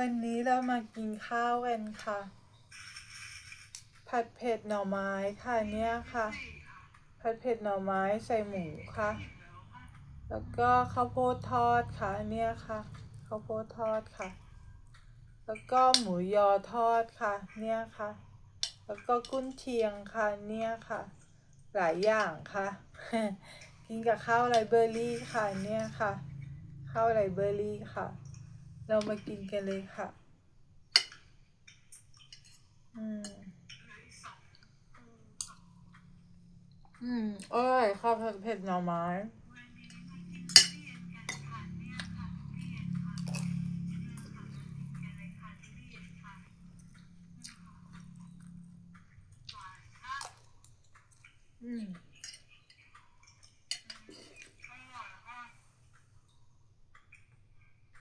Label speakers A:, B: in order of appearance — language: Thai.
A: วันนี้เรามากินข้าวกันค่ะ ผัดเผ็ดหน่อไม้ค่ะเนี่ยค่ะ ผัดเผ็ดหน่อไม้ใส่หมูค่ะ แล้วก็ข้าวโพดทอดค่ะเนี่ยค่ะ ข้าวโพดทอดค่ะ แล้วก็หมูยอทอดค่ะ เนี่ยค่ะ แล้วก็กุ้นเชียงค่ะเนี่ยค่ะ หลายอย่างค่ะ กินกับข้าวไรเบอร์รี่ค่ะเนี่ยค่ะ ข้าวไรเบอร์รี่ค่ะ เรามากินกันเลยค่ะ อืม อืมเอ้ยข้าวเผ็ดหน่อไม้嗯。Mm.